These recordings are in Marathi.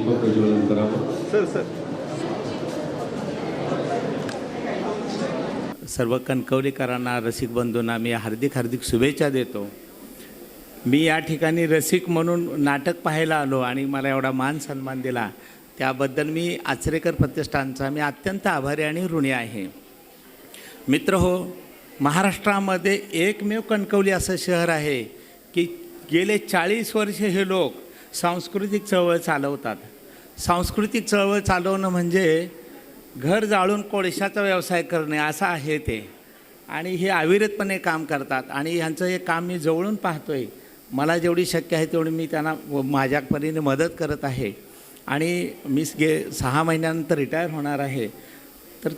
दीपक प्रज्वलन करावं सर सर. सर्व कणकवलीकरांना रसिक बंधूंना मी हार्दिक हार्दिक शुभेच्छा देतो. मी या ठिकाणी रसिक म्हणून नाटक पाहायला आलो आणि मला एवढा मान सन्मान दिला. त्याबद्दल मी आचरेकर प्रतिष्ठानचा मी अत्यंत आभारी आणि ऋणी आहे. मित्र हो महाराष्ट्रामध्ये एकमेव कणकवली असं शहर आहे की गेले चाळीस वर्ष हे लोक सांस्कृतिक चळवळ चालवतात. सांस्कृतिक चळवळ चालवणं म्हणजे घर जाळून कोळशाचा व्यवसाय करणे असं आहे ते. आणि हे अविरतपणे काम करतात. आणि ह्यांचं हे काम मी जवळून पाहतो आहे मला जेवढी शक्य आहे तेवढी मी त्यांना व माझ्या परीने मदत करत आहे. आणि मी गे सहा महिन्यानंतर रिटायर होणार आहे. तर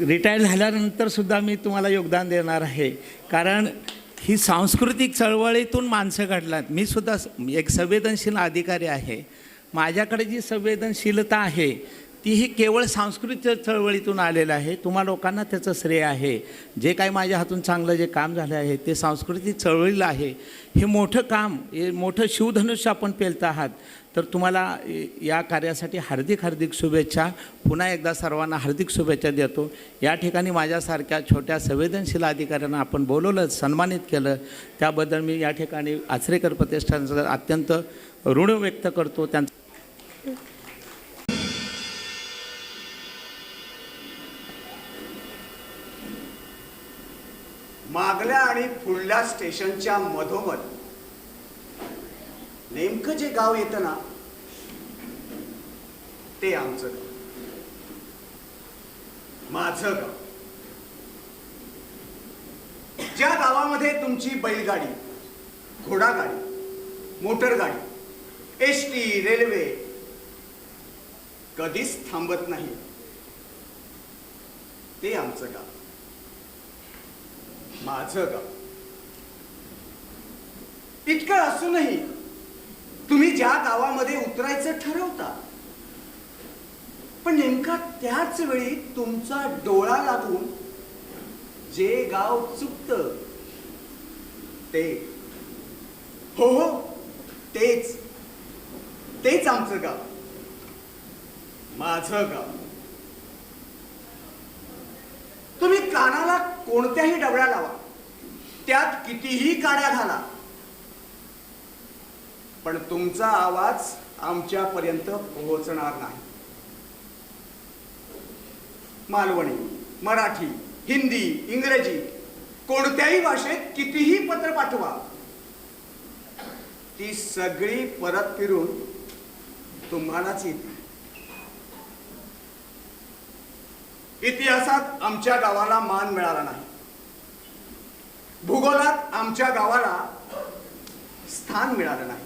रिटायर झाल्यानंतरसुद्धा मी तुम्हाला योगदान देणार आहे. कारण ही सांस्कृतिक चळवळीतून माणसं घडलात. मी सुद्धा एक संवेदनशील अधिकारी आहे. माझ्याकडे जी संवेदनशीलता आहे ती ही केवळ सांस्कृतिक चळवळीतून आलेलं आहे. तुम्हा लोकांना त्याचं श्रेय आहे. जे काही माझ्या हातून चांगलं जे काम झालं आहे ते सांस्कृतिक चळवळीला आहे. हे मोठं काम हे मोठं शिवधनुष्य आपण पेलत आहात. तर तुम्हाला या कार्यासाठी हार्दिक हार्दिक शुभेच्छा. पुन्हा एकदा सर्वांना हार्दिक शुभेच्छा देतो. या ठिकाणी माझ्यासारख्या छोट्या संवेदनशील अधिकाऱ्यांना आपण बोलवलं सन्मानित केलं. त्याबद्दल मी या ठिकाणी आचरेकर प्रतिष्ठानचं अत्यंत ऋण व्यक्त करतो. त्यांचं मागल्या आणि पुढल्या स्टेशनच्या मधोमध. नेमकं जे गाव येतं ना ते आमचं गाव. माझं गाव. ज्या गावामध्ये तुमची बैलगाडी घोडागाडी मोटरगाडी एस टी रेल्वे कधीच थांबत नाही. ते आमचं गाव. माझं गाव. इतकं असूनही तुम्ही ज्या गावामध्ये उतरायचं ठरवता पण नेमका त्याच वेळी तुमचा डोळा लागून जे गाव चुकत ते. हो हो तेच. तेच आमचं गाव. माझं गाव. तुम्ही कानाला कोणत्याही डबळ्या लावा. त्यात कितीही काड्या घाला. पण तुमचा आवाज आमच्यापर्यंत पोहोचणार नाही. मालवणी मराठी हिंदी इंग्रजी कोणत्याही भाषेत कितीही पत्र पाठवा. ती सगळी परत फिरून तुम्हालाच येते. इतिहासात आमच्या गावाला मान मिळाला नाही. भूगोलात आमच्या गावाला स्थान मिळालं नाही.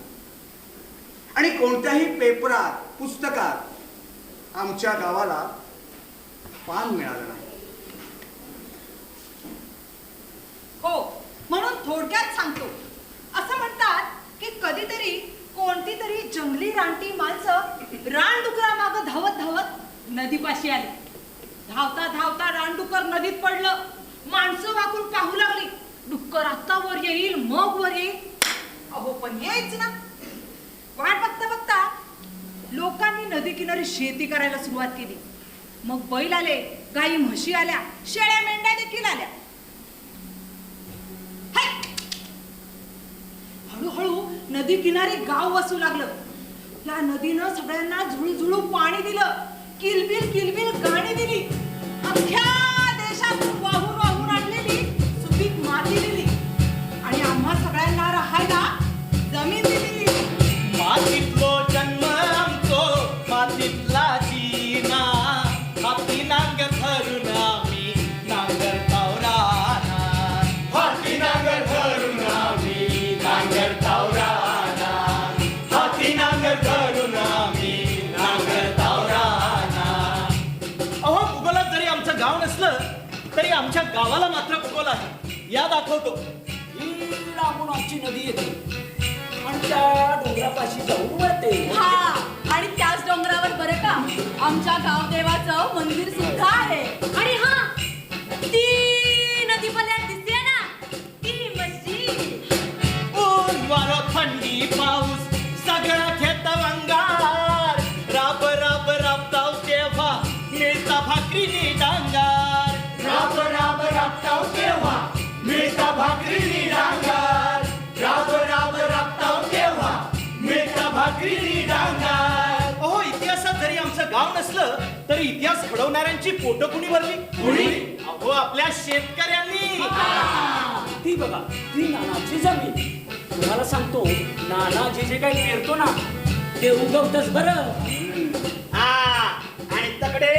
आणि कोणत्याही पेपरात पुस्तकात आमच्या गावाला पान मिळालं नाही. हो म्हणून थोडक्यात सांगतो. असं म्हणतात की कधीतरी कोणती तरी जंगली रानटी माणसं रानडुकरा माग धावत धावत नदीपाशी आली. धावता धावता रानडुकर नदीत पडलं. माणसं वाकून पाहू लागली. डुक्कर आता वर येईल मग वर येईल. अहो पण यायच ना. वाट बघता बघता लोकांनी नदी किनारी शेती करायला सुरुवात केली. मग बैल आले गाई म्हशी आल्या शेळ्या मेंढ्या देखील आल्या. हाय! हळूहळू नदी किनारी गाव वसू लागलं. या नदीनं सगळ्यांना झुळझुळू पाणी दिलं. किलबिल किलबिल गाणी दिली अख्ख्या गावाला मात्र भूगोल आहे या दाखवतो. लांबून आमची नदी येते. आणि त्या डोंगरापाशी जाऊन वळते. हा आणि त्याच डोंगरावर बरं का आमच्या गावदेवाचं मंदिर सुद्धा आहे. आणि हा ती नदी पल्यात दिसते ना. ती मस्जिद. ऊन वारं थंडी पाऊस इतिहास घडवणाऱ्यांची पोटं कुणी भरली? अहो आपल्या शेतकऱ्यांनी. ती बघा ती नानाची जमीन. तुम्हाला सांगतो नाना जे जे काही पेरतो ना ते उगवतच बरं. हा आणि तकडे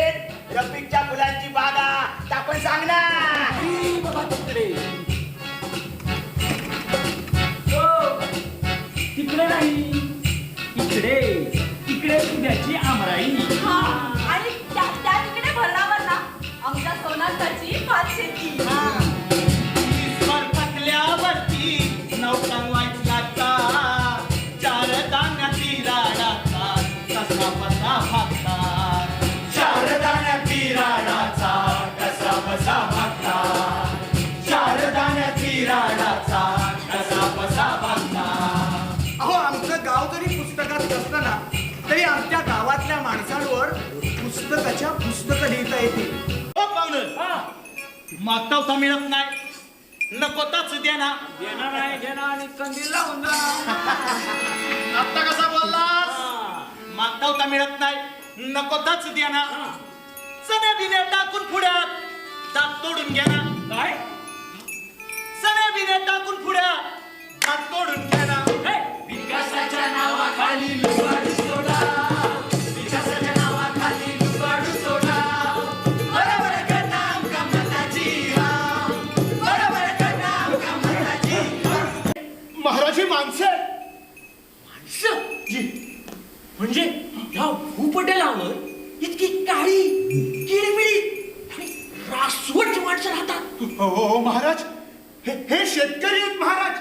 रफिकच्या फुलांची बागा त्या पण पुस्तकाच्या पुस्तकं लिहिता येतील. मागता होता मिळत नाही? नकोताच द्या ना देणार नाही देणार आणि कंदील लावून. आता कसा बोललास? मागता होता मिळत नाही? नकोताच द्या ना चणे बिने टाकून पुढ्यात हो हो, हो महाराज. हे हे शेतकरी आहेत महाराज.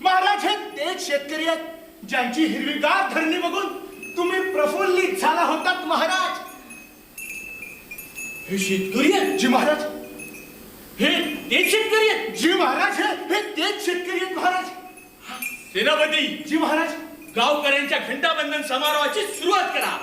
महाराज हे तेच शेतकरी आहेत. ज्यांची हिरवीगार धरणी बघून तुम्ही प्रफुल्लित झाला होतात महाराज. हे शेतकरी आहेत जी महाराज. हे ते शेतकरी आहेत जी महाराज हे हे तेच शेतकरी आहेत महाराज. सेनापती. जी महाराज. गावकऱ्यांच्या घंटाबंधन समारोहाची सुरुवात करा.